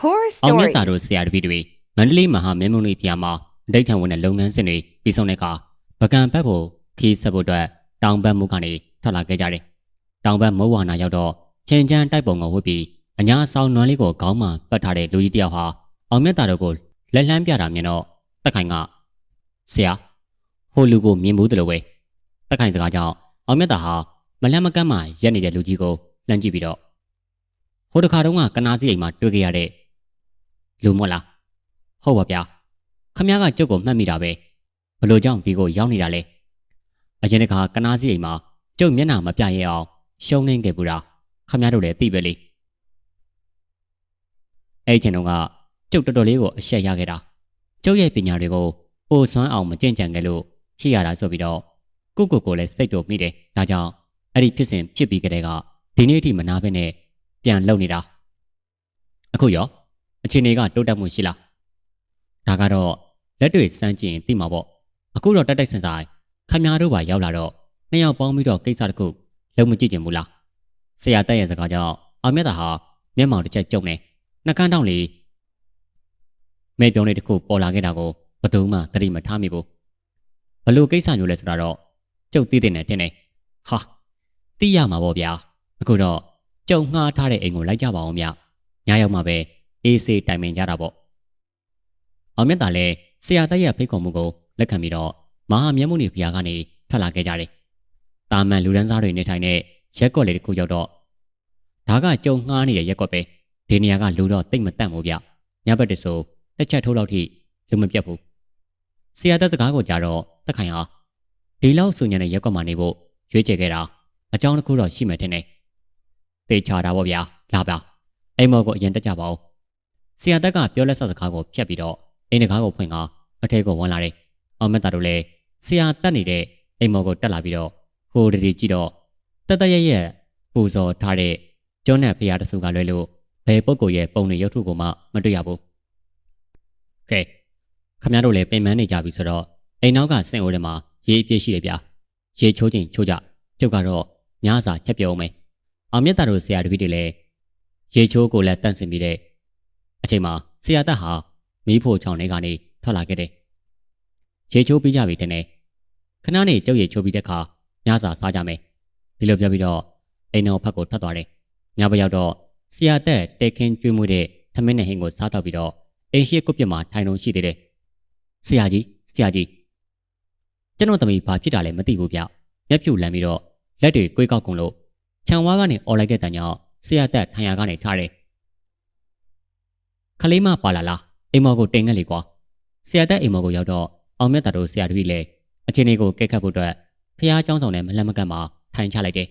Horror အောင်မြတ် stories. တာတို့ဆရာတပည့်တွေမန္တလေးမဟာမင်းမုံလေးဖျားမှာအဋိဌံဝင်တဲ့လုပ်ငန်းစဉ်တွေပြီးဆုံးတဲ့အခါပကံဘက်ကိုခီးဆက်ဖို့အတွက်တောင်ဘက်မုကနေထွက်လာခဲ့ကြတယ်။တောင်ဘက်မုံဝါနာရောက်တော့ချင်းချမ်းတိုက်ပုံကိုဝှက်ပြီးအညာဆောင်နွမ်းလေးကိုခေါင်းမှာပတ်ထားတဲ့လူကြီးတစ်ယောက်ဟာအောင်မြတ်တာတို့ကိုလက်လှမ်းပြတာမြင်တော့တက်ခိုင်ကဆရာဟိုလူကိုမြင်ဘူးတယ်လို့ပဲတက်ခိုင်စကားကြောင့်အောင်မြတ်တာဟာမလန့်မကန့်မှရက်နေတဲ့လူကြီးကိုလှမ်းကြည့်ပြီးတော့ဟိုတခါတုန်းကကနာစီအိမ်မှာတွေ့ခဲ့ရတဲ့ လူမဟုတ်လားဟုတ်ပါဗျာခမ ्या ကကျုပ်ကိုမှတ်မိတာပဲဘလို့ကြောင့်ဒီကိုရောက်နေတာလဲအရင်တခါကနာစီအိမ်မှာကျုပ်မျက်နှာမပြရဲအောင်ရှုံးနေခဲ့ဘူးတာခမ ्या တို့လည်းသိပဲလေအဲ့ဒီချိန်တုန်းကကျုပ်တော်တော်လေးကိုအရှက်ရခဲ့တာကျုပ်ရဲ့ပညာတွေကိုပိုဆွမ်းအောင်မကြင်ကြံခဲ့လို့ဖြစ်ရတာဆိုပြီးတော့ကိုကိုကိုလည်းစိတ်တူမိတယ်ဒါကြောင့်အဲ့ဒီဖြစ်စဉ်ဖြစ်ပြီးကြတဲ့ကဒီနေ့အထိမနာဘဲနဲ့ပြန်လုံနေတာအခုရော အခြေအနေကတိုးတက်မှုရှိလားဒါကတော့လက်တွေ့စမ်းကြည့်ရင်သိမှာပေါ့အခုတော့တက်တက်ဆန်ဆိုင်ခမများတို့ပါရောက်လာတော့နှစ်ယောက်ပေါင်းပြီးတော့ကိစ္စတစ်ခုလုံးမကြည့်ကြဘူးလားဆရာတက်ရဲ့စကားကြောင့်အောင်မြတ်တာဟာမျက်မှောင်တစ်ချက်ကျုံနေနှကန်းတောင်းလေးမဲပြုံးလေးတစ်ခုပေါ်လာခဲ့တာကိုဘယ်သူမှသတိမထားမိဘူးဘလို့ကိစ္စမျိုးလဲဆိုတာတော့ကျုပ်သိတဲ့နဲ့တင်နေဟာသိရမှာပေါ့ဗျာအခုတော့ကျုံငှားထားတဲ့အိမ်ကိုလိုက်ကြပါအောင်ဗျညရောက်မှပဲ အေးဆေးတိုင်ပင်ကြတာပေါ့အောင်မြတ်တာလည်းဆရာတက်ရဲ့ဖိတ်ခေါ်မှုကိုလက်ခံပြီးတော့မဟာမျက်မှောက်နေဖျားကနေထွက်လာခဲ့ကြတယ်။တာမန်လူဒန်းစားတွေနေထိုင်တဲ့ရက်ကွက်လေးတစ်ခုရောက်တော့ဒါကကြုံငှားနေတဲ့ရက်ကွက်ပဲဒီနေရာကလူတော့တိတ်မတန့်ဘူးဗျ။ညဘက်တည်းဆိုတစ်ချက်ထိုးလောက်ထိလူမပြတ်ဘူး။ဆရာတက်စကားကိုကြားတော့တက်ခိုင်ဟာဒီလောက်ဆူညံတဲ့ရက်ကွက်မှာနေဖို့ရွေးချယ်ခဲ့တာအကြောင်းတစ်ခုတော့ရှိမှထင်တယ်။တေချာတာပေါ့ဗျာလာပါအိမ်မော်ကိုအရင်တက်ကြပါဦး ဆရာတက်ကပြောလက်ဆက်စကားကိုဖြတ်ပြီးတော့အိမ်တကားကိုဖွင့်ကအထဲကိုဝင်လာတယ်အောင်မက်တာတို့လည်းဆရာတက်နေတဲ့အိမ်မော်ကိုတက်လာပြီးတော့ဟိုတတီကြည့်တော့တက်တက်ရရဲ့ပူဇော်ထားတဲ့ကျွန်းနဲ့ဖရာတဆူကလွဲလို့ဘယ်ပုဂ္ဂိုလ်ရဲ့ပုံတွေရုပ်ထုကိုမှမတွေ့ရဘူးကဲခမရတို့လည်းပင်ပန်းနေကြပြီဆိုတော့အိမ်နောက်ကစင်အိုးထဲမှာရေအပြည့်ရှိတယ်ဗျာရေချိုးချင်းချိုးကြကျုပ်ကတော့ညစာချက်ပြုံးမယ်အောင်မြတ်တာတို့ဆရာတပည့်တွေလည်းရေချိုးကိုလည်းတန့်စင်ပြီးတဲ့ အချိန်မှာဆရာတက်ဟာမီးဖိုချောင်းထဲကနေထွက်လာခဲ့တယ်။ရေချိုးပြီးကြပြီတဲ့နဲ့ခဏနေကျုပ်ရေချိုးပြီးတဲ့အခါညစာစားကြမယ်။ဒီလိုပြောပြီးတော့အိမ်တော်ဖက်ကိုထွက်သွားတယ်။ညဘက်ရောက်တော့ဆရာတက်တဲခင်းကျွေးမွေးတဲ့ထမင်းနဲ့ဟင်းကိုစားတော့ပြီးတော့အိမ်ရှိကုတ်ပြစ်မှာထိုင်လုံးရှိသေးတယ်။ဆရာကြီးဆရာကြီးကျွန်တော်သမီးဘာဖြစ်တာလဲမသိဘူးဗျ။မျက်ဖြူလမ်းပြီးတော့လက်တွေကိုေးကောက်ကုန်လို့ခြံဝါးကနေអော်လိုက်တဲ့တန်ကြောင့်ဆရာတက်ထိုင်ရာကနေထားတယ် ခလေးမပါလာလားအိမ်မော်ကိုတင်ခဲ့လေကွာဆရာတက်အိမ်မော်ကိုရောက်တော့အောင်မြတ်တာတို့ဆရာတပည့်လည်းအချင်းလေးကိုကဲခတ်ဖို့အတွက်ဖះเจ้าဆောင်နဲ့မလန့်မကန့်မှာထိုင်ချလိုက်တယ်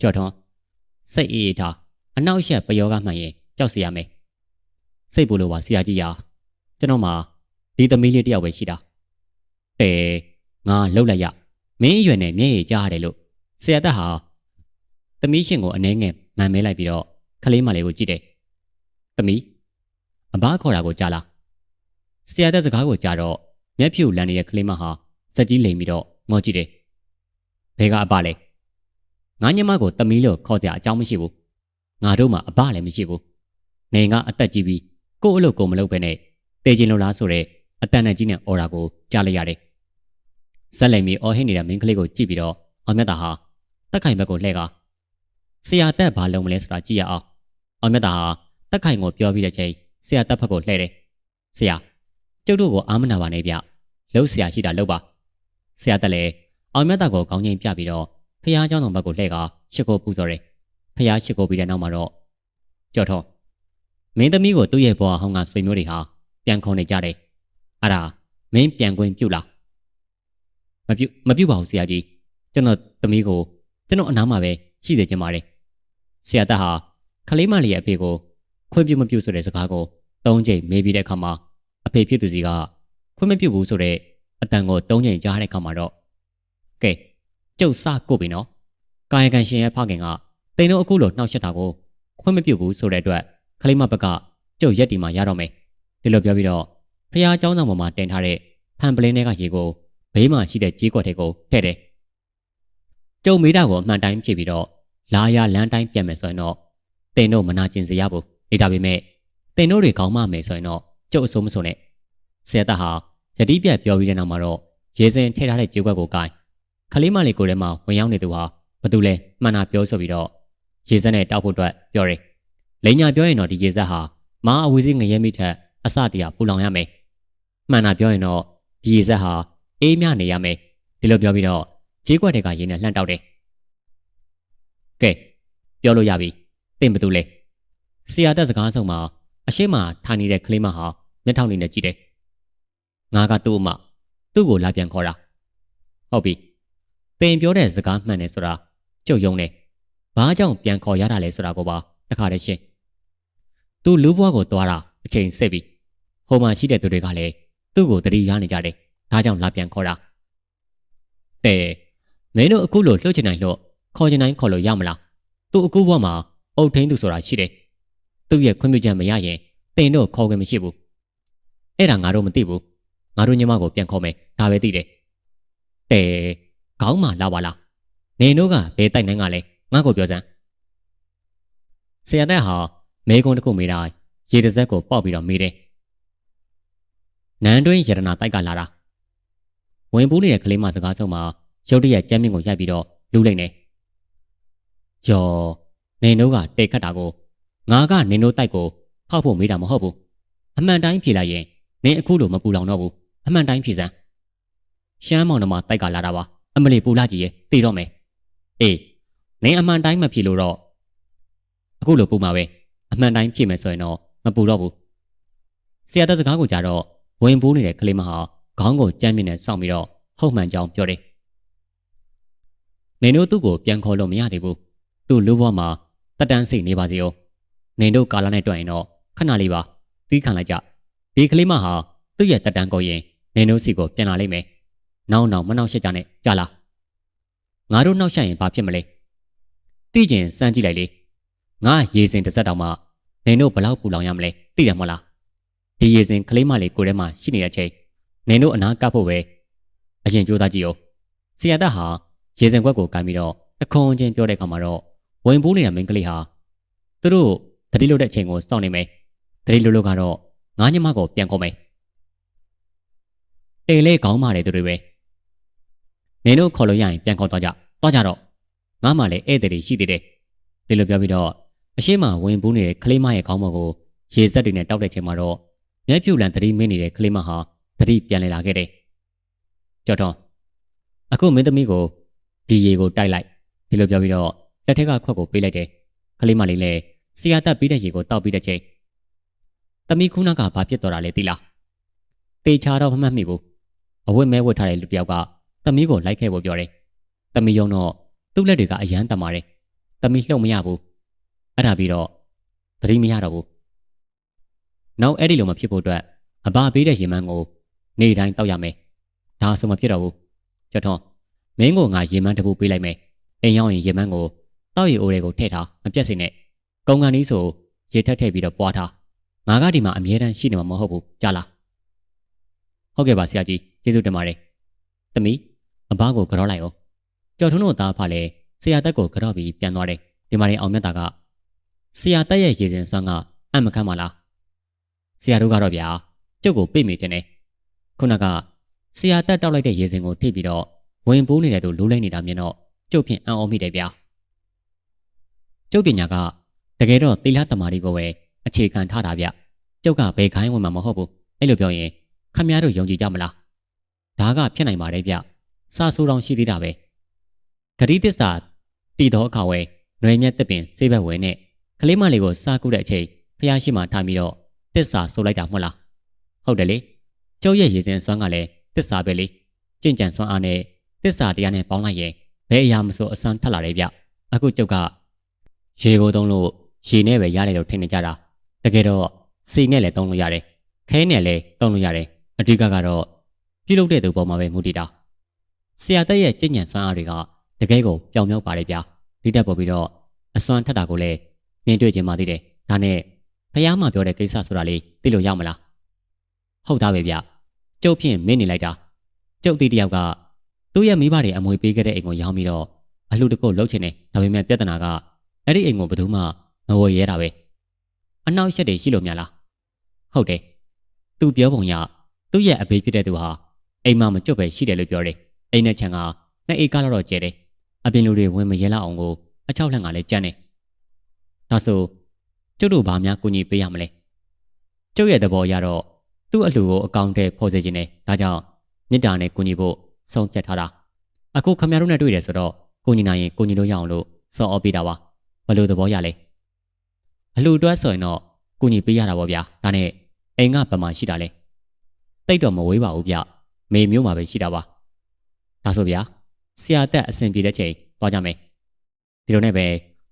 ကြော်ထွန်းစိတ်အေးအေးထားအနောက်ရှက်ပယောကမှန်ရင်ကြောက်စီရမယ်စိတ်ပူလို့ပါဆရာကြီးရာကျွန်တော်မှဒီသမီးလေးတယောက်ပဲရှိတာတဲငါလှုပ်လိုက်ရမင်းအရွယ်နဲ့မျက်ရည်ကြားရတယ်လို့ဆရာတက်ဟာသမီးရှင်ကိုအနှဲငယ်မှန်မဲလိုက်ပြီးတော့ခလေးမလေးကိုကြည့်တယ်။သမီး အဘခေါ်တာကိုကြားလား။ဆရာတဲ့စကားကိုကြားတော့မျက်ဖြူလန်နေတဲ့ခလေးမဟာစက်ကြီးလိမ်ပြီးတော့ငေါ်ကြည့်တယ်။ဘဲကအဘလဲ။ငါညမကိုသမီးလို့ခေါ်စရာအကြောင်းမရှိဘူး။ငါတို့မှအဘလည်းမရှိဘူး။နေကအသက်ကြီးပြီးကို့အလုပ်ကိုမလုပ်ဘဲနဲ့တေချင်လို့လားဆိုတော့အတန်နဲ့ကြီးနဲ့အော်ရာကိုကြားလိုက်ရတယ်။ဆက်လိမ်ပြီးအော်ဟစ်နေတဲ့မင်းကလေးကိုကြည့်ပြီးတော့အောင်မြတ်တာဟာတက်ခိုင်ဘက်ကိုလှည့်ကားဆရာတက်ဘာလုံးမလဲဆိုတာကြည့်ရအောင်အောင်မြတ်တာဟာတက်ခိုင်ကိုပြောပြီးတဲ့ချိန် ဆရာတက်ဖက်ကိုလှည့်တယ်ဆရာကျုပ်တို့ကိုအာမနာပါနဲ့ဗျလှုပ်ဆရာရှိတာလှုပ်ပါဆရာတက်လည်းအောင်မြတ်တာကိုကောင်းချင်းပြပြီးတော့ဖះเจ้าတော်ဘက်ကိုလှည့်ကာရှစ်ကိုပူဇော်တယ်ဖះရှစ်ကိုပြီးတဲ့နောက်မှာတော့ကြော်ထုံးမင်းသမီးကိုသူ့ရဲ့ဘဝဟောင်းကဆွေမျိုးတွေဟာပြန်ခေါ်နေကြတယ်အဲ့ဒါမင်းပြန်ခွင့်ပြုလားမပြုမပြုပါဘူးဆရာကြီးကျွန်တော်သမီးကိုကျွန်တော်အနားမှာပဲရှိသေးချင်ပါတယ်ဆရာတက်ဟာခလေးမလေးရဲ့အဖေကိုခွင့်ပြုမပြုဆိုတဲ့စကားကို သုံးချိန်မေးပြီးတဲ့အခါမှာအဖေဖြစ်သူစီကခွင့်မပြုဘူးဆိုတဲ့အတန်ကိုသုံးချိန်ကြားတဲ့အခါမှာတော့ကဲကျုပ်စကုတ်ပြီနော်ကာယကံရှင်ရဲ့ဖခင်ကတိန်တို့အခုလိုနှောက်ယှက်တာကိုခွင့်မပြုဘူးဆိုတဲ့အတွက်ခလေးမဘက်ကကျုပ်ရက်တီမှာရတော့မယ်ဒီလိုပြောပြီးတော့ဖះเจ้าဆောင်ပေါ်မှာတင်ထားတဲ့ဖန်ပလင်းတွေကရေကိုဘေးမှာရှိတဲ့ကြီးကွက်တွေကိုထည့်တယ်ကျုံမေးတာကိုအမှန်တိုင်းဖြစ်ပြီးတော့လာရလမ်းတိုင်းပြန်မယ်ဆိုရင်တော့တင်တို့မနာကျင်စေရဘူးဒါဒါပေမဲ့ တတင်တို့တွေကောင်းမမယ်ဆိုရင်တော့ကျုပ်အစိုးမစိုးနဲ့ဆရာသားဟာယတိပြတ်ပြောပြီးတဲ့နောက်မှာတော့ရေစင်ထည့်ထားတဲ့ကြေကွက်ကိုကိုင်ခလေးမလေးကိုယ်ထဲမှာဝင်ရောက်နေသူဟာဘာတူလဲမှန်တာပြောဆိုပြီးတော့ရေစက်နဲ့တောက်ဖို့အတွက်ပြောတယ်လိန်ညာပြောရင်တော့ဒီရေစက်ဟာမာအဝေးစီးငရဲမိထက်အစတရပူလောင်ရမယ်မှန်တာပြောရင်တော့ဒီရေစက်ဟာအေးမြနေရမယ်ဒီလိုပြောပြီးတော့ကြေကွက်တွေကရေနဲ့လှန့်တောက်တယ်ကဲပြောလို့ရပြီသင်ဘာတူလဲဆရာတက်စကားဆုံးမှာ အရှိမထိုင်နေတဲ့ကလေးမဟာမျက်ထောင်လေးနဲ့ကြည့်တယ်ငါကသူ့အမသူ့ကိုလာပြန်ခေါ်တာဟုတ်ပြီသင်ပြောတဲ့စကားမှန်တယ်ဆိုတာကြုတ်ယုံတယ်ဘာကြောင့်ပြန်ခေါ်ရတာလဲဆိုတာကိုပါတခါတည်းရှင်းသူလူဘွားကိုသွားတာအချိန်ဆက်ပြီဟိုမှာရှိတဲ့သူတွေကလည်းသူ့ကိုတတိရနေကြတယ်ဒါကြောင့်လာပြန်ခေါ်တာတဲ့မင်းတို့အခုလိုလှုပ်ချင်နိုင်လို့ခေါ်ချင်နိုင်ခေါ်လို့ရမလားသူအခုဘွားမှာအုတ်ထင်းသူဆိုတာရှိတယ် သူ့ရဲ့ခွင့်ပြုချက်မရရင်တင်တို့ခေါ်ခွင့်မရှိဘူးအဲ့ဒါငါတို့မသိဘူးငါတို့ညီမကိုပြန်ခေါ်မယ်ဒါပဲသိတယ်တဲ့ခေါင်းမာလာပါလားနေတို့ကဘယ်တိုက်နိုင်ကလဲငါ့ကိုပြောစမ်းဆရာတက်ဟာမဲကုန်းတစ်ခုမေးတာရေတစ်စက်ကိုပေါက်ပြီးတော့မေးတယ်နန်းတွင်းရတနာတိုက်ကလာတာဝင်ပူးနေတဲ့ကလေးမစကားဆုံးမှာရုတ်တရက်ကြမ်းမြင့်ကိုရိုက်ပြီးတော့လူးလိုက်နေကျော်နေတို့ကတိတ်ခတ်တာကို ငါကနေတို့တိုက်ကိုဖောက်ဖို့မေးတာမဟုတ်ဘူးအမှန်တိုင်းဖြေလိုက်ရင်နင်းအခုလိုမပူလောင်တော့ဘူးအမှန်တိုင်းဖြေစမ်းရှမ်းမောင်နှမတိုက်ကလာတာပါအမလီပူလာကြီးရဲ့တည်တော့မယ်အေးနင်းအမှန်တိုင်းမဖြေလို့တော့အခုလိုပူမှာပဲအမှန်တိုင်းဖြေမယ်ဆိုရင်တော့မပူတော့ဘူးဆရာတစကားကိုကြတော့ဝင်ပူးနေတဲ့ကလေးမဟာခေါင်းကိုကြမ်းမြင့်နဲ့စောင့်ပြီးတော့ဟုတ်မှန်ကြောင်းပြောတယ်နေတို့သူ့ကိုပြန်ခေါ်လို့မရသေးဘူးသူ့လူဘွားမှာတက်တန်းစိတ်နေပါစေဦး နေတို့ကာလာနဲ့တွေ့ရင်တော့ခဏလေးပါသီးခံလိုက်ကြဒီကလေးမဟာသူ့ရဲ့တက်တန်းကိုရင်နေတို့စီကိုပြန်လာလိမ့်မယ်နောက်နောက်မနောက်ရှက်ကြနဲ့ကြလားငါတို့နောက်ရှက်ရင်ဘာဖြစ်မလဲသိကျင်စမ်းကြည့်လိုက်လေငါရေစင်တစ်စက်တောင်မှနေတို့ဘလောက်ပူလောင်ရမလဲသိတယ်မဟုတ်လားဒီရေစင်ကလေးမလေးကိုယ်ထဲမှာရှိနေတဲ့အချိန်နေတို့အနာကပ်ဖို့ပဲအရင်ကြိုးစားကြည့်ဦးဆရာတက်ဟာရေစင်ခွက်ကိုကန်ပြီးတော့တခုံချင်းပြောတဲ့အခါမှာတော့ဝင်ပူးနေတဲ့မိန်းကလေးဟာသူတို့ တတိလို့တဲ့အချိန်ကိုစောင့်နေမယ်တတိလို့လို့ကတော့ငါးညမကိုပြန်ခေါ်မယ်တေလေးကောင်းပါတယ်သူတွေပဲနင်တို့ခေါ်လို့ရရင်ပြန်ခေါ်တော့ကြတော့ကြတော့ငါမှလည်းဧည့်သည်တွေရှိသေးတယ်ဒီလိုပြောပြီးတော့အရှိမဝင်ပူးနေတဲ့ကလေးမရဲ့ခေါင်းပေါ်ကိုရေစက်တွေနဲ့တောက်တဲ့ချိန်မှာတော့မျက်ဖြူလန်တတိမင်းနေတဲ့ကလေးမဟာတတိပြန်လည်လာခဲ့တယ်ကြော်တော့အခုမင်းသမီးကိုဒီရေကိုတိုက်လိုက်ဒီလိုပြောပြီးတော့လက်ထက်ကခွက်ကိုပေးလိုက်တယ်ကလေးမလေးလည်း ဆရာတက်ပြီးတဲ့ရေကိုတောက်ပြီးတဲ့ချိန်သမီးခုနကဘာဖြစ်တော်တာလဲသိလားတေချာတော့မမှတ်မိဘူးအဝတ်မဲဝတ်ထားတဲ့လူတစ်ယောက်ကသမီးကိုလိုက်ခဲ့ဖို့ပြောတယ်သမီးယုံတော့သူ့လက်တွေကအယမ်းတမာတယ်သမီးလှုပ်မရဘူးအဲ့ဒါပြီးတော့သတိမရတော့ဘူးနောက်အဲ့ဒီလိုမဖြစ်ဖို့အတွက်အဘာပေးတဲ့ရေမန်းကိုနေတိုင်းတောက်ရမယ်ဒါဆိုမဖြစ်တော့ဘူးကျော်ထွန်းမင်းကိုငါရေမန်းတစ်ခုပေးလိုက်မယ်အိမ်ရောက်ရင်ရေမန်းကိုတောက်ရီအိုးတွေကိုထည့်ထားမပြတ်စေနဲ့ ကုံကန်ကြီးဆိုရေထက်ထည့်ပြီးတော့ပွားထားငါကဒီမှာအမြဲတမ်းရှိနေမှာမဟုတ်ဘူးကြားလားဟုတ်ကဲ့ပါဆရာကြီးကျေးဇူးတင်ပါတယ်သမီးအဘကိုကြောလိုက်အောင်ကျော်ထွန်းတို့သားဖလည်းဆရာတက်ကိုကြောပြီးပြန်သွားတယ်ဒီမှာနေအောင်မြတ်တာကဆရာတက်ရဲ့ရေစင်စွမ်းကအံ့မခမ်းပါလားဆရာတို့ကတော့ဗျာကျုပ်ကိုပြိမိတင်တယ်ခုနကဆရာတက်တောက်လိုက်တဲ့ရေစင်ကိုထိပြီးတော့ဝင်ပိုးနေတဲ့သူလူးလိုက်နေတာမြင်တော့ကျုပ်ဖြင့်အံ့ဩမိတယ်ဗျာကျုပ်ပညာက တကယ်တော့သီလတမာရီကိုပဲအခြေခံထားတာဗျကျုပ်ကဘယ်ခိုင်းဝင်မှာမဟုတ်ဘူးအဲ့လိုပြောရင်ခမည်းတော်ယုံကြည်ကြမလားဒါကဖြစ်နိုင်ပါတယ်ဗျစာဆိုးတော်ရှိသေးတာပဲဂရိတစ္ဆာတည်တော်အခါဝဲຫນွေမြက်တစ်ပင်စေးဘက်ဝင်နဲ့ကလေးမလေးကိုစားကုတဲ့အချိန်ဖះရှိမှထားပြီးတော့တစ္ဆာဆိုးလိုက်တာမဟုတ်လားဟုတ်တယ်လေကျုပ်ရဲ့ရည်စင်စွမ်းကလည်းတစ္ဆာပဲလေကြင်ကြံစွမ်းအားနဲ့တစ္ဆာတရားနဲ့ပေါင်းလိုက်ရင်ဘယ်အရာမဆိုအစွမ်းထက်လာတယ်ဗျအခုကျုပ်ကရေကိုသုံးလို့ ရေနဲ့ပဲရတယ်လို့ထင်နေကြတာတကယ်တော့စီနဲ့လည်းသုံးလို့ရတယ်ခဲနဲ့လည်းသုံးလို့ရတယ်အဓိကကတော့ပြုလုပ်တဲ့သူပေါ်မှာပဲမူတည်တာဆရာတက်ရဲ့ကြင်ညံစွမ်းအားတွေကတကယ်ကိုပျောင်မြောက်ပါတယ်ဗျာဒီတက်ပေါ်ပြီးတော့အစွမ်းထက်တာကိုလည်းမြင်တွေ့ခြင်းမသိတယ်ဒါနဲ့ဖះမပြောတဲ့ကိစ္စဆိုတာလေးသိလို့ရမလားဟုတ်သားပဲဗျကျုပ်ဖြင့်မင်းနေလိုက်တာကျုပ်တီတယောက်ကသူ့ရဲ့မိဘတွေအမွေပေးခဲ့တဲ့အိမ်ကိုရောင်းပြီးတော့အလှူတကုတ်လှုပ်ချင်တယ်ဒါပေမဲ့ပြဿနာကအဲ့ဒီအိမ်ကိုဘယ်သူမှ မဝယ်ရဲတာပဲအနောက်ရှက်တွေရှိလို့များလားဟုတ်တယ်သူပြောပုံရသူ့ရဲ့အဖေဖြစ်တဲ့သူဟာအိမ်မှာမကြွပဲရှိတယ်လို့ပြောတယ်အိမ်နဲ့ခြံကနှစ်ဧကလောက်တော့ကျဲတယ်အပြင်လူတွေဝင်မရဲလောက်အောင်ကိုအချောက်လှန့်ကလည်းကြမ်းတယ်ဒါဆိုကျုပ်တို့ဘာများကူညီပေးရမလဲကျုပ်ရဲ့သဘောအရတော့သူ့အလှကိုအကောင့်ထဲဖော်စေခြင်းနဲ့ဒါကြောင့်မြစ်တာနဲ့ကူညီဖို့ဆုံးဖြတ်ထားတာအခုခမရတို့နဲ့တွေ့တယ်ဆိုတော့ကူညီနိုင်ရင်ကူညီလို့ရအောင်လို့စော်ဩပေးတာပါဘယ်လိုသဘောရလဲ အလှတွဲဆိုရင်တော့ကူညီပေးရတာပေါ့ဗျာဒါနဲ့အိမ်ကဘယ်မှာရှိတာလဲတိတ်တော့မဝေးပါဘူးဗျမေမျိုးမှာပဲရှိတာပါဒါဆိုဗျာဆရာတက်အဆင်ပြေတဲ့ချိန်သွားကြမယ်ဒီလိုနဲ့ပဲ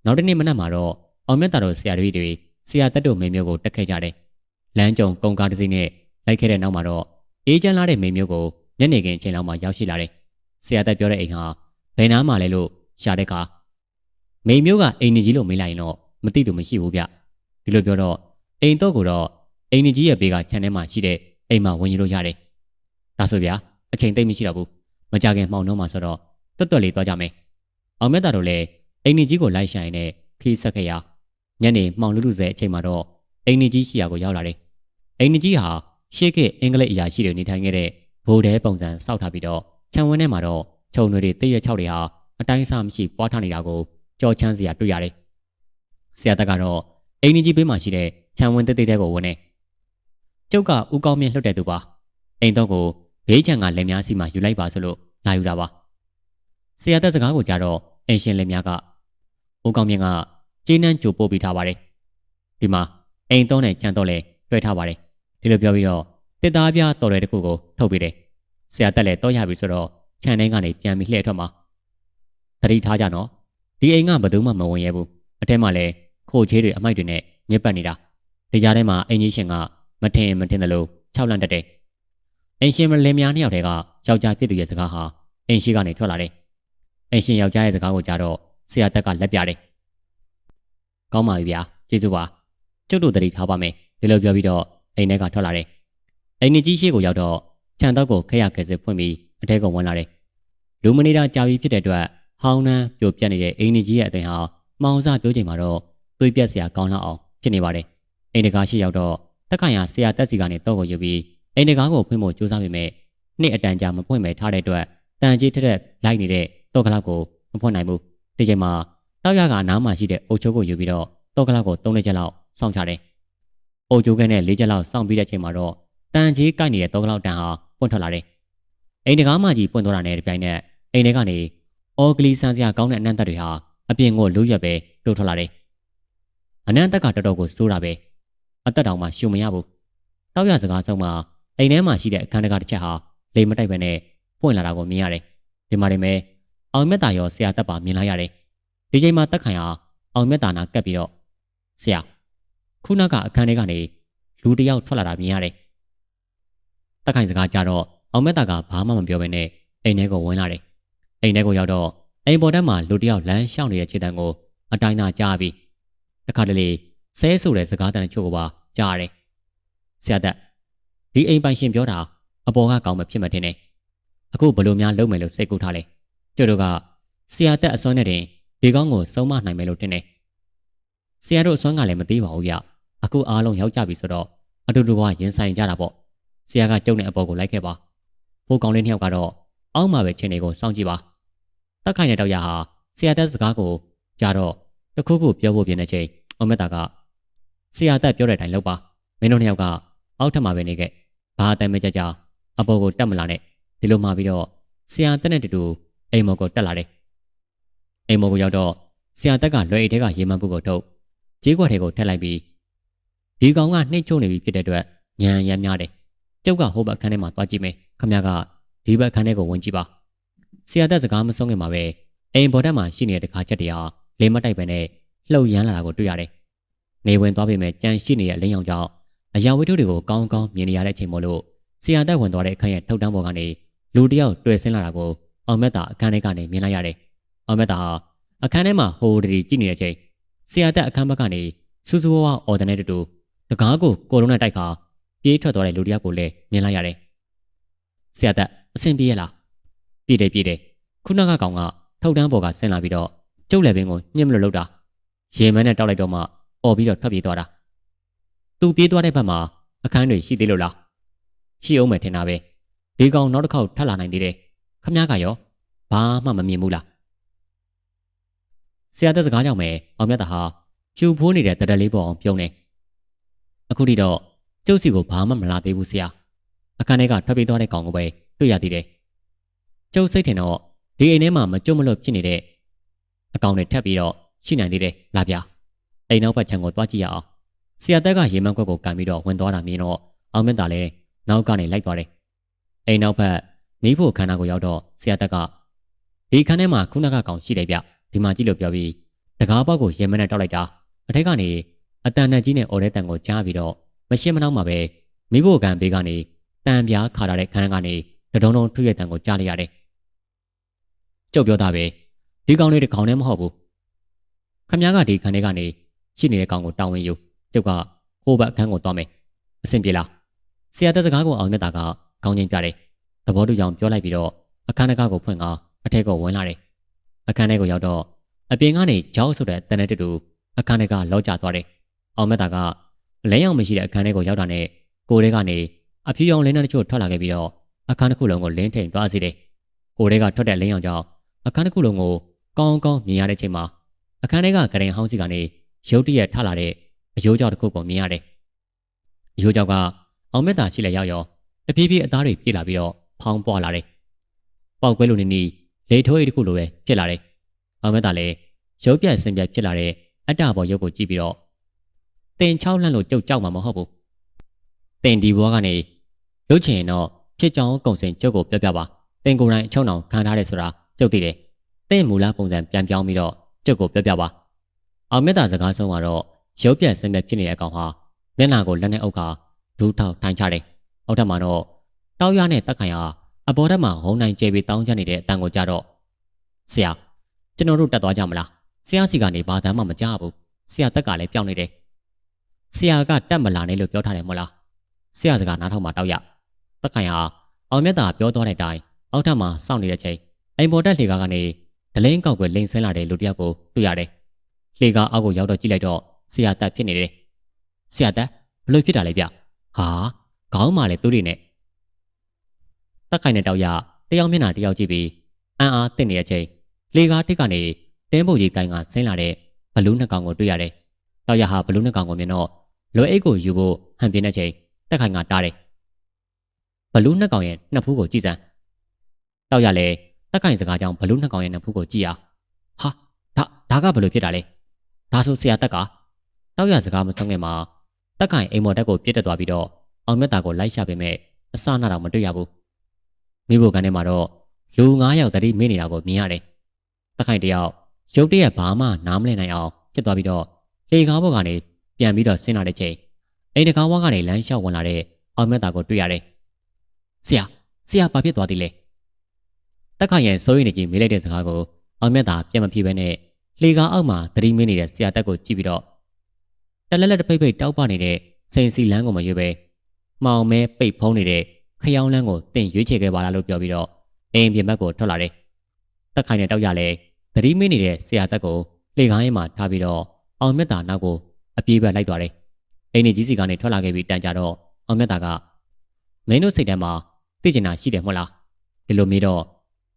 နောက်တစ်နေ့မနက်မှာတော့အောင်မြတ်တာတို့ဆရာတွေတွေဆရာတက်တို့မေမျိုးကိုတက်ခဲ့ကြတယ်လမ်းကြုံကုန်းကားတစ်စီးနဲ့လိုက်ခဲ့တဲ့နောက်မှာတော့အေးချမ်းလာတဲ့မေမျိုးကိုညနေခင်းချိန်လောက်မှရောက်ရှိလာတယ်ဆရာတက်ပြောတဲ့အိမ်ဟာဘယ်နားမှာလဲလို့ရှာတဲ့အခါမေမျိုးကအိမ်ကြီးလို့မေးလိုက်ရင်တော့ မသိသူမရှိဘူးဗျဒီလိုပြောတော့အိမ်တော့ကိုတော့အိမ်ကြီးရဲ့ဘေးကခြံထဲမှာရှိတဲ့အိမ်မှာဝင်ယူလို့ရတယ်ဒါဆိုဗျာအချိန်သိမ့်မရှိတော့ဘူးမကြခင်မှောင်နှုံးမှာဆိုတော့တွတ်တွတ်လေးသွားကြမယ်အောင်မြတ်တာတို့လည်းအိမ်ကြီးကိုလိုက်ရှာရင်လည်းခီးဆက်ခဲ့ရညနေမှောင်လူလူစဲအချိန်မှာတော့အိမ်ကြီးရှိရာကိုရောက်လာတယ်အိမ်ကြီးဟာရှေ့ကအင်္ဂလိပ်အရာရှိတွေနေထိုင်ခဲ့တဲ့ဘိုးတဲပုံစံစောက်ထားပြီးတော့ခြံဝင်းထဲမှာတော့ခြုံတွေတွေတည့်ရချောက်တွေဟာအတိုင်းအဆမရှိပွားထားနေတာကိုကြော်ချမ်းစရာတွေ့ရတယ် ဆရာတက်ကတော့အိမ်ကြီးဘေးမှာရှိတဲ့ခြံဝင်းတည့်တည့်တဲ့ကိုဝင်နေကျုပ်ကဦးကောင်းမြင့်လှုပ်တဲ့သူပါအိမ်တော့ကိုဘေးခြံကလက်များစီမှာယူလိုက်ပါဆိုလို့လာယူတာပါဆရာတက်စကားကိုကြားတော့အင်ရှင်လက်များကဦးကောင်းမြင့်ကကျေးနန်းကြိုပို့ပေးထားပါတယ်ဒီမှာအိမ်တော့နဲ့ကြံတော့လဲတွဲထားပါတယ်ဒီလိုပြောပြီးတော့တစ်သားပြားတော်ရဲတစ်ခုကိုထုတ်ပေးတယ်ဆရာတက်လည်းတော့ရပြီဆိုတော့ခြံထဲကနေပြန်ပြီးလှည့်ထွက်မှာတတိထားကြနော်ဒီအိမ်ကဘယ်သူမှမဝင်ရဘူးအထက်မှာလည်း ခိုချေးတွေအမိုက်တွေနဲ့ညစ်ပတ်နေတာဒီကြားထဲမှာအင်ကြီးရှင်ကမထင်မထင်တယ်လို့ခြောက်လန့်တက်တယ်အင်ရှင်မလင်များနှစ်ယောက်တည်းကယောက်ျားဖြစ်သူရဲ့စကားဟာအင်ရှိကနေထွက်လာတယ်အင်ရှင်ယောက်ျားရဲ့စကားကိုကြားတော့ဆရာတက်ကလက်ပြတယ်ကောင်းပါပြီဗျာကျေးဇူးပါကျုပ်တို့တတိထားပါမယ်ဒီလိုပြောပြီးတော့အိမ်ထဲကထွက်လာတယ်အိမ်ကြီးရှိကိုရောက်တော့ခြံတော့ကိုခက်ရခဲစစ်ဖွင့်ပြီးအထဲကဝင်လာတယ်လူမနေတာကြာပြီဖြစ်တဲ့အတွက်ဟောင်းနှမ်းပြိုပြက်နေတဲ့အိမ်ကြီးရဲ့အသိဟာမောင်စားပြောချိန်မှာတော့ သွေးပြက်စရာကောင်းလောက်အောင်ဖြစ်နေပါတယ်အိမ်တကာရှိရောက်တော့တက်ခိုင်ရဆရာတက်စီကနေတော့ကိုယူပြီးအိမ်တကာကိုဖွင့်ဖို့ကြိုးစားပေမဲ့နှစ်အတန်ကြာမဖွင့်ပဲထားတဲ့အတွက်တန်ကြီးထက်ထက်လိုက်နေတဲ့တော့ကလောက်ကိုမဖွင့်နိုင်ဘူးဒီချိန်မှာတောက်ရကနားမှာရှိတဲ့အုတ်ချိုးကိုယူပြီးတော့တော့ကလောက်ကိုသုံးလက်ချက်လောက်စောင့်ချတယ်အုတ်ချိုးကနဲ့လေးချက်လောက်စောင့်ပြီးတဲ့ချိန်မှာတော့တန်ကြီးကိုက်နေတဲ့တော့ကလောက်တန်ဟာပွင့်ထွက်လာတယ်အိမ်တကားမကြီးပွင့်သွားတာနဲ့ဒီပိုင်းနဲ့အိမ်ထဲကနေအော်ဂလီဆန်စရာကောင်းတဲ့အနန္တတွေဟာအပြင်ကိုလူရက်ပဲတိုးထွက်လာတယ် အနန္တကတော်တော်ကိုစိုးတာပဲအသက်တောင်မှရှုံမရဘူးတောက်ရစကားဆုံးမှာအိမ်ထဲမှာရှိတဲ့အခန်းတကားတစ်ချက်ဟာလိမ်မတိုက်ပဲနဲ့ပွင့်လာတာကိုမြင်ရတယ်ဒီမှာနေမဲ့အောင်မြတ်တာရောဆရာတက်ပါမြင်လိုက်ရတယ်ဒီချိန်မှာတက်ခိုင်ဟာအောင်မြတ်တာနာကပ်ပြီးတော့ဆရာခုနကအခန်းထဲကနေလူတယောက်ထွက်လာတာမြင်ရတယ်တက်ခိုင်စကားကြတော့အောင်မြတ်တာကဘာမှမပြောဘဲနဲ့အိမ်ထဲကိုဝင်လာတယ်အိမ်ထဲကိုရောက်တော့အိမ်ပေါ်တက်မှာလူတယောက်လမ်းရှောင်နေတဲ့ခြေတံကိုအတိုင်းသာကြားပြီး တခါတလေဆဲဆိုတဲ့စကားတန်ချို့ကိုပါကြားရတယ်ဆရာတက်ဒီအိမ်ပိုင်ရှင်ပြောတာအပေါ်ကကောင်းမှဖြစ်မှတင်နေအခုဘလို့များလုံးမယ်လို့စိတ်ကူးထားလဲကျတို့ကဆရာတက်အစွမ်းနဲ့တင်ဒီကောင်းကိုစုံမနိုင်မယ်လို့တင်နေဆရာတို့အစွမ်းကလည်းမသေးပါဘူးဗျအခုအားလုံးရောက်ကြပြီဆိုတော့အတူတူကရင်ဆိုင်ကြတာပေါ့ဆရာကကျုပ်နဲ့အပေါ်ကိုလိုက်ခဲ့ပါဖိုးကောင်းလေးနှစ်ယောက်ကတော့အောက်မှာပဲချင်းတွေကိုစောင့်ကြည့်ပါတက်ခိုင်တဲ့တောက်ရဟာဆရာတက်စကားကိုကြားတော့တခုခုပြောဖို့ပြနေချိန် အမက်တာကဆရာတက်ပြောတဲ့အတိုင်းလုပ်ပါမင်းတို့နှစ်ယောက်ကအောက်ထပ်မှာပဲနေခဲ့ဘာအတိုင်းမကြကြအပေါ်ကိုတက်မလာနဲ့ဒီလိုမှပြီးတော့ဆရာတက်နဲ့တူတူအိမ်မော်ကိုတက်လာတယ်အိမ်မော်ကိုရောက်တော့ဆရာတက်ကလွယ်အိတ်ထဲကရေမန်းပုကိုထုတ်ကြေးခွက်ထဲကိုထည့်လိုက်ပြီးဒီကောင်ကနှိမ့်ချုံနေပြီဖြစ်တဲ့အတွက်ညံရမ်းများတယ်ကျုပ်ကဟိုဘက်အခန်းထဲမှာသွားကြည့်မယ်ခမကဒီဘက်အခန်းထဲကိုဝင်ကြည့်ပါဆရာတက်စကားမဆုံးခင်မှာပဲအိမ်ပေါ်တက်မှာရှိနေတဲ့တခါချက်တရားလေမတိုက်ပဲနဲ့ လှုပ်ရမ်းလာတာကိုတွေ့ရတယ်နေဝင်သွားပေမဲ့ကြံရှိနေတဲ့အလင်းရောင်ကြောင့်အရာဝတ္ထုတွေကိုကောင်းကောင်းမြင်နေရတဲ့အချိန်မို့လို့ဆရာတက်ဝင်သွားတဲ့အခန်းရဲ့ထုတ်တန်းပေါ်ကနေလူတယောက်တွေ့ဆင်းလာတာကိုအောင်မက်တာအခန်းထဲကနေမြင်လိုက်ရတယ်အောင်မက်တာဟာအခန်းထဲမှာဟိုးတီကြည့်နေတဲ့အချိန်ဆရာတက်အခန်းဘက်ကနေစူးစူးဝါးအော်ဒန်နဲ့တူတူတကားကိုကိုလုံးနဲ့တိုက်ခါပြေးထွက်သွားတဲ့လူတယောက်ကိုလည်းမြင်လိုက်ရတယ်ဆရာတက်အဆင်ပြေရလားပြေးတယ်ပြေးတယ်ခုနကကောင်ကထုတ်တန်းပေါ်ကဆင်းလာပြီးတော့ကျုပ်လည်းပင်ကိုညှစ်မလို့လောက်တာ ရေမန်းနဲ့တောက်လိုက်တော့မှអော်ပြီးတော့ထွက်ပြေးသွားတာသူပြေးသွားတဲ့ဘက်မှာအခန်းတွေရှိသေးလို့လားရှိအောင်မယ်ထင်တာပဲဒီကောင်နောက်တစ်ခေါက်ထပ်လာနိုင်သေးတယ်ခမ ्या ကရောဘာမှမမြင်ဘူးလားဆရာသက်စကားကြောင့်ပဲအောင်မြတ်တာဟာကျူဖိုးနေတဲ့တတလေးပေါ်အောင်ပြုံးနေအခုထိတော့ကျုပ်စီကိုဘာမှမလာသေးဘူးဆရာအခန်းထဲကထွက်ပြေးသွားတဲ့ကောင်ကိုပဲတွေ့ရသေးတယ်ကျုပ်စိတ်ထင်တော့ဒီအိမ်ထဲမှာမကြုံမလို့ဖြစ်နေတဲ့အကောင်တွေထပ်ပြီးတော့ ရှိနိုင်သေးတယ်လာဗျာအိမ်နောက်ဘက်ခြမ်းကိုတွားကြည့်ရအောင်ဆရာတက်ကရေမန်းခွက်ကိုကန်ပြီးတော့ဝင်သွားတာမြင်တော့အောင်မြတ်တာလည်းနောက်ကနေလိုက်သွားတယ်အိမ်နောက်ဘက်မိဖို့ခန္ဓာကိုရောက်တော့ဆရာတက်ကဒီခန်းထဲမှာခုနကကောင်ရှိတယ်ဗျဒီမှာကြည့်လို့ပြောပြီးတကားပေါက်ကိုရေမန်းနဲ့တောက်လိုက်တာအထက်ကနေအတန်နဲ့ကြီးနဲ့အော်တဲ့တန်ကိုကြားပြီးတော့မရှင်းမနှောင်းမှာပဲမိဖို့ကန်ဘေးကနေတန်ပြားခါထားတဲ့ခန်းကနေတဒုံဒုံထွေးရတဲ့တန်ကိုကြားလိုက်ရတယ်ကျုပ်ပြောတာပဲဒီကောင်လေးတစ်ကောင်နဲ့မဟုတ်ဘူး ခမ ्या ကဒီခန်းထဲကနေရှိနေတဲ့ကောင်ကိုတောင်းဝင်ယူကျုပ်ကဟိုဘက်အခန်းကိုသွားမယ်အဆင်ပြေလားဆရာတက်စကားကိုအောင်မြတ်တာကကောင်းချင်းပြတယ်သဘောတူကြောင်ပြောလိုက်ပြီးတော့အခန်းတကားကိုဖွင့်ကအထက်ကိုဝင်လာတယ်အခန်းထဲကိုရောက်တော့အပြင်ကနေကြောက်ဆိုတဲ့တန်တဲ့တူအခန်းထဲကလောကျသွားတယ်အောင်မြတ်တာကလဲရောင်မရှိတဲ့အခန်းထဲကိုရောက်တာနဲ့ကိုယ်ထဲကနေအဖြူရောင်လင်းတဲ့တချို့ထွက်လာခဲ့ပြီးတော့အခန်းတစ်ခုလုံးကိုလင်းထိန်သွားစေတယ်ကိုယ်ထဲကထွက်တဲ့လင်းရောင်ကြောင့်အခန်းတစ်ခုလုံးကိုကောင်းကောင်းမြင်ရတဲ့ချိန်မှာ အခန်းထဲကကရင်ဟောင်းစီကနေရုတ်တရက်ထလာတဲ့အယိုးကြောက်တစ်ခုကိုမြင်ရတယ်။အယိုးကြောက်ကအောင်မြတ်တာရှိလက်ရောက်ရောတပြေးပြေးအသားတွေပြေးလာပြီးတော့ဖောင်းပွားလာတယ်။ပေါက်ကွဲလိုနေနေလေထိုးရည်တစ်ခုလိုပဲဖြစ်လာတယ်။အောင်မြတ်တာလည်းရုပ်ပြက်ဆင်ပြက်ဖြစ်လာတဲ့အတ္တဘော်ရုပ်ကိုကြည့်ပြီးတော့တင်ချောက်လှန့်လို့ကြောက်ကြောက်မှာမဟုတ်ဘူး။တင်ဒီဘွားကနေလုတ်ချင်တော့ဖြစ်ကြောင်ကုံစင်ကျုပ်ကိုပြောပြပါ။တင်ကိုယ်တိုင်အချုံအောင်ခံထားတယ်ဆိုတာကျုပ်သိတယ်။တင်မူလားပုံစံပြန်ပြောင်းပြီးတော့ ကျုပ်ကိုပြောပြပါ။အောင်မြတ်တာစကားဆုံးကတော့ရုပ်ပြက်ဆင်းပြက်ဖြစ်နေတဲ့အကောင်ဟာမျက်နှာကိုလက်နဲ့အုပ်ခါဒူးထောက်ထိုင်ချတယ်။အောက်ထပ်မှာတော့တောက်ရနဲ့တက်ခိုင်ဟာအပေါ်ထက်မှာဟုံးနိုင်ကျဲပြီးတောင်းချနေတဲ့အတန်ကိုကြတော့ဆရာကျွန်တော်တို့တက်သွားကြမလားဆရာစီကနေဘာတမ်းမှမကြားဘူးဆရာတက်ကလည်းပြောင်းနေတယ်ဆရာကတက်မလာနဲ့လို့ပြောထားတယ်မဟုတ်လားဆရာစကားနားထောင်မှတောက်ရတက်ခိုင်ဟာအောင်မြတ်တာပြောသွားတဲ့အတိုင်းအောက်ထပ်မှာစောင့်နေတဲ့ချိန်အိမ်ပေါ်တက်လေကားကနေ ဒလင်းကောက်ွယ်လိန်ဆင်းလာတဲ့လူတစ်ယောက်ကိုတွေ့ရတယ်လေကားအောက်ကိုရောက်တော့ကြည့်လိုက်တော့ဆရာတက်ဖြစ်နေတယ်ဆရာတက်ဘလို့ဖြစ်တာလဲဗျဟာခေါင်းမာလဲသူတွေနဲ့တက်ခိုင်တဲ့တောက်ရတယောက်မျက်နှာတယောက်ကြည့်ပြီးအန်အားတက်နေတဲ့အချိန်လေကားတစ်ကနေတင်းပုတ်ကြီးကိုင်းကဆင်းလာတဲ့ဘလူးနှစ်ကောင်ကိုတွေ့ရတယ်တောက်ရဟာဘလူးနှစ်ကောင်ကိုမြင်တော့လွယ်အိတ်ကိုယူဖို့ဟန်ပြင်းတဲ့ချိန်တက်ခိုင်ကတားတယ်ဘလူးနှစ်ကောင်ရဲ့နှစ်ဖူးကိုကြည့်စမ်းတောက်ရလဲ တက်ကင်စကားကြောင့်ဘလူးနှစ်ကောင်ရဲ့နဖူးကိုကြည့်အားဟာဒါဒါကဘလို့ဖြစ်တာလဲဒါဆိုဆရာတက်ကတောက်ရစကားမဆုံးခင်မှာတက်ကင်အိမ်မော်တက်ကိုပြစ်တက်သွားပြီးတော့အောင်မြတ်တာကိုလိုက်ရှာပေမဲ့အစနာတော့မတွေ့ရဘူးမိဖို့ကန်ထဲမှာတော့လူ9ယောက်တတိမင်းနေတာကိုမြင်ရတယ်တက်ကင်တယောက်ရုပ်တရက်ဘာမှနားမလည်နိုင်အောင်ဖြစ်သွားပြီးတော့လေကားဘော်ကနေပြန်ပြီးတော့ဆင်းလာတဲ့ချိန်အိမ်တကားဝါကနေလမ်းလျှောက်ဝင်လာတဲ့အောင်မြတ်တာကိုတွေ့ရတယ်ဆရာဆရာဘာဖြစ်သွားသေးလဲ တက်ခိုင်ရဲ့စိုးရိမ်နေကြီးမေးလိုက်တဲ့စကားကိုအောင်မြတ်သာပြန်မပြေဘဲနဲ့လေကားအောက်မှာသတိမင်းနေတဲ့ဆရာတက်ကိုကြည့်ပြီးတော့တလက်လက်တပိတ်ပိတ်တောက်ပနေတဲ့စိန်စီလန်းကိုမရွေးပဲမှောင်မဲပိတ်ဖုံးနေတဲ့ခရောင်းလန်းကိုတင်ရွေးချယ်ခဲ့ပါလားလို့ပြောပြီးတော့အိမ်ပြင်ဘက်ကိုထွက်လာတယ်တက်ခိုင်နဲ့တောက်ရလဲသတိမင်းနေတဲ့ဆရာတက်ကိုလေကားရင်မှာထားပြီးတော့အောင်မြတ်သာနောက်ကိုအပြေးပဲလိုက်သွားတယ်အိမ်နေကြီးစီကနေထွက်လာခဲ့ပြီးတန်ကြတော့အောင်မြတ်သာကမင်းတို့စိတ်ထဲမှာသိကျင်တာရှိတယ်မဟုတ်လားဒီလိုမျိုးတော့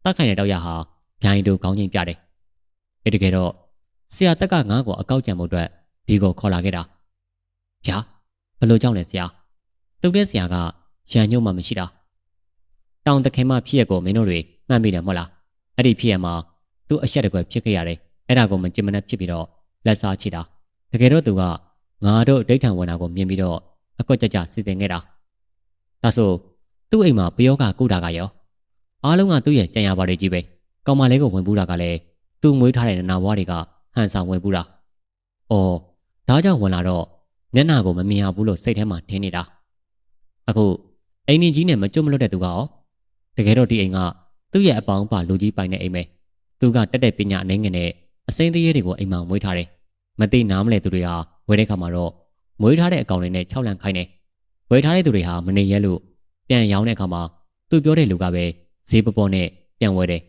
တက်ခိုင်တဲ့တောက်ရဟာဗျိုင်းတို့ကောင်းချင်းပြတယ်။အဲတကယ်တော့ဆရာတက်ကငါ့ကိုအကောက်ကြံမှုအတွက်ဒီကိုခေါ်လာခဲ့တာ။ဗျာဘလို့ကြောင့်လဲဆရာ။သူ့တဲ့ဆရာကရန်ညုံမှမရှိတာ။တောင်တခင်မဖြစ်ရကိုမင်းတို့တွေမှတ်မိတယ်မဟုတ်လား။အဲ့ဒီဖြစ်ရမှာသူ့အဆက်တကွယ်ဖြစ်ခဲ့ရတယ်။အဲ့ဒါကိုမကြင်မနဲ့ဖြစ်ပြီးတော့လက်စားချတာ။တကယ်တော့သူကငါတို့ဒိဋ္ဌံဝင်တာကိုမြင်ပြီးတော့အကွက်ကြကြစီစဉ်ခဲ့တာ။ဒါဆိုသူ့အိမ်မှာပယောကကုတာကရော အားလုံးကသူ့ရဲ့ကြံရပါတွေကြီးပဲကောင်မလေးကိုဝင်ပူးတာကလည်းသူ့မွေးထားတဲ့နနာဘွားတွေကဟန်ဆောင်ဝင်ပူးတာအော်ဒါကြောင့်ဝင်လာတော့မျက်နှာကိုမမြင်ရဘူးလို့စိတ်ထဲမှာထင်နေတာအခုအိမ်ကြီးနဲ့မကျွတ်မလွတ်တဲ့သူကရောတကယ်တော့ဒီအိမ်ကသူ့ရဲ့အပေါင်းပါလူကြီးပိုင်တဲ့အိမ်ပဲသူကတက်တဲ့ပညာအနေငယ်နဲ့အစိမ်းသေးတွေကိုအိမ်မှာမွေးထားတယ်မသိနားမလဲသူတွေဟာဝယ်တဲ့ခါမှာတော့မွေးထားတဲ့အကောင်တွေနဲ့၆လန့်ခိုင်းတယ်ဝယ်ထားတဲ့သူတွေဟာမနေရဲလို့ပြန်ရောင်းတဲ့အခါမှာသူပြောတဲ့လူကပဲ ဈေးပပေါ်နဲ့ပြန်ဝဲတယ်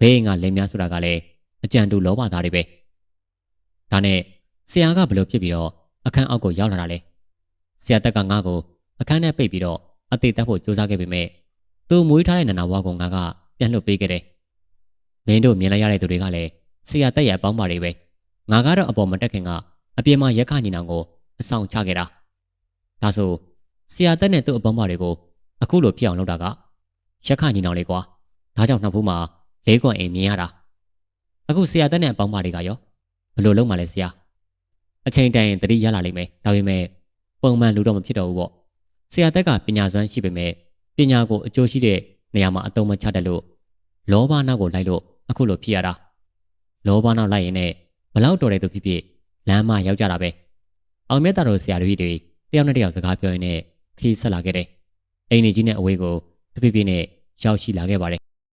ဘေးကလင်များဆိုတာကလည်းအကြံတူလောဘသားတွေပဲဒါနဲ့ဆရာကဘလို့ဖြစ်ပြီးတော့အခန်းအောက်ကိုရောက်လာတာလဲဆရာတက်ကငါ့ကိုအခန်းထဲပိတ်ပြီးတော့အသေးတက်ဖို့ကြိုးစားခဲ့ပေမဲ့သူမွေးထားတဲ့နန္ဒဝါကောင်ကပြန်လွတ်ပေးခဲ့တယ်မင်းတို့မြင်လိုက်ရတဲ့သူတွေကလည်းဆရာတက်ရဲ့အပေါင်းပါတွေပဲငါကတော့အပေါ်မတက်ခင်ကအပြင်မှာရက်ခညီနောင်ကိုအဆောင်ချခဲ့တာဒါဆိုဆရာတက်နဲ့သူ့အပေါင်းပါတွေကိုအခုလိုဖြစ်အောင်လုပ်တာက ရက်ခညီနောင်လေးကွာဒါကြောင့်နှစ်ဖူးမှာလေးကွန်အိမ်မြင်ရတာအခုဆရာတက်နဲ့အပေါင်းပါတွေကရောဘယ်လိုလုပ်မှလဲဆရာအချိန်တန်ရင်တတိရလာလိမ့်မယ်ဒါပေမဲ့ပုံမှန်လူတော့မဖြစ်တော့ဘူးပေါ့ဆရာတက်ကပညာစွမ်းရှိပေမဲ့ပညာကိုအကျိုးရှိတဲ့နေရာမှာအသုံးမချတတ်လို့လောဘနောက်ကိုလိုက်လို့အခုလိုဖြစ်ရတာလောဘနောက်လိုက်ရင်လည်းဘလောက်တော်တဲ့သူဖြစ်ဖြစ်လမ်းမရောက်ကြတာပဲအောင်မြတ်တာတို့ဆရာတို့တွေတယောက်နဲ့တယောက်စကားပြောရင်းနဲ့ခီးဆက်လာခဲ့တယ်အိမ်နေကြီးနဲ့အဝေးကိုတပြည့်ပြည့်နဲ့ ရောက်ရှိလာခဲ့ပါတယ်